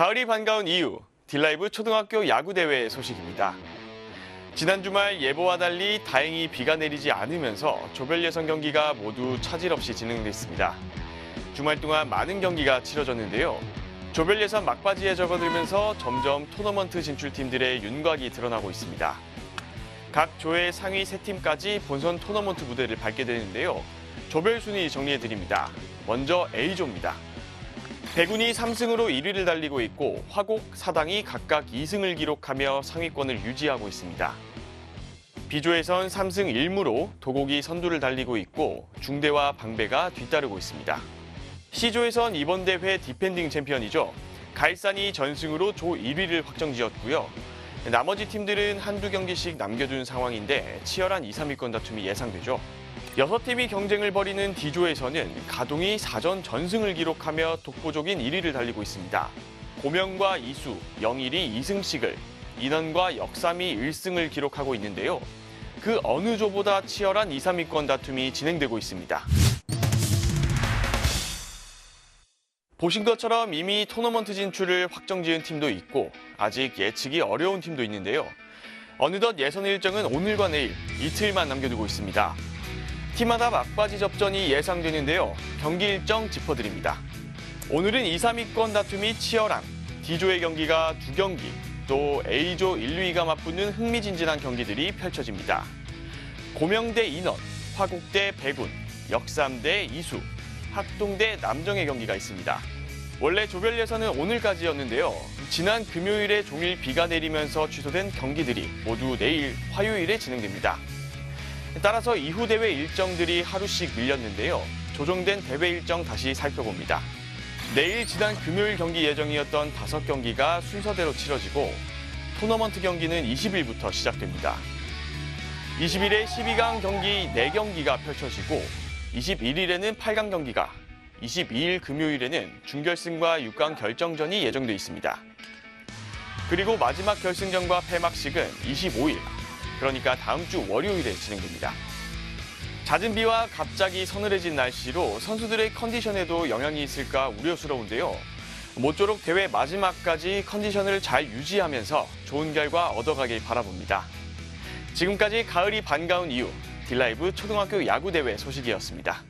가을이 반가운 이유, 딜라이브 초등학교 야구대회 소식입니다. 지난 주말 예보와 달리 다행히 비가 내리지 않으면서 조별 예선 경기가 모두 차질 없이 진행됐습니다. 주말 동안 많은 경기가 치러졌는데요. 조별 예선 막바지에 접어들면서 점점 토너먼트 진출 팀들의 윤곽이 드러나고 있습니다. 각 조의 상위 세 팀까지 본선 토너먼트 무대를 밟게 되는데요. 조별 순위 정리해 드립니다. 먼저 A조입니다. 대군이 3승으로 1위를 달리고 있고 화곡, 사당이 각각 2승을 기록하며 상위권을 유지하고 있습니다. B조에선 3승 1무로 도곡이 선두를 달리고 있고 중대와 방배가 뒤따르고 있습니다. C조에선 이번 대회 디펜딩 챔피언이죠. 갈산이 전승으로 조 1위를 확정지었고요. 나머지 팀들은 한두 경기씩 남겨둔 상황인데 치열한 2, 3위권 다툼이 예상되죠. 여섯 팀이 경쟁을 벌이는 D조에서는 가동이 사전 전승을 기록하며 독보적인 1위를 달리고 있습니다. 고명과 이수, 영일이 2승씩을, 인원과 역삼이 1승을 기록하고 있는데요. 그 어느 조보다 치열한 2, 3위권 다툼이 진행되고 있습니다. 보신 것처럼 이미 토너먼트 진출을 확정 지은 팀도 있고 아직 예측이 어려운 팀도 있는데요. 어느덧 예선 일정은 오늘과 내일 이틀만 남겨두고 있습니다. 팀마다 막바지 접전이 예상되는데요. 경기 일정 짚어드립니다. 오늘은 2, 3위권 다툼이 치열한 D조의 경기가 두 경기, 또 A조 1, 2위가 맞붙는 흥미진진한 경기들이 펼쳐집니다. 고명대 인원, 화곡대 배군, 역삼대 이수, 학동대 남정의 경기가 있습니다. 원래 조별 예선은 오늘까지였는데요. 지난 금요일에 종일 비가 내리면서 취소된 경기들이 모두 내일 화요일에 진행됩니다. 따라서 이후 대회 일정들이 하루씩 밀렸는데요. 조정된 대회 일정 다시 살펴봅니다. 내일 지난 금요일 경기 예정이었던 다섯 경기가 순서대로 치러지고 토너먼트 경기는 20일부터 시작됩니다. 20일에 12강 경기 4경기가 펼쳐지고 21일에는 8강 경기가 22일 금요일에는 준결승과 6강 결정전이 예정돼 있습니다. 그리고 마지막 결승전과 폐막식은 25일, 그러니까 다음 주 월요일에 진행됩니다. 잦은 비와 갑자기 서늘해진 날씨로 선수들의 컨디션에도 영향이 있을까 우려스러운데요. 모쪼록 대회 마지막까지 컨디션을 잘 유지하면서 좋은 결과 얻어가길 바라봅니다. 지금까지 가을이 반가운 이유, 딜라이브 초등학교 야구대회 소식이었습니다.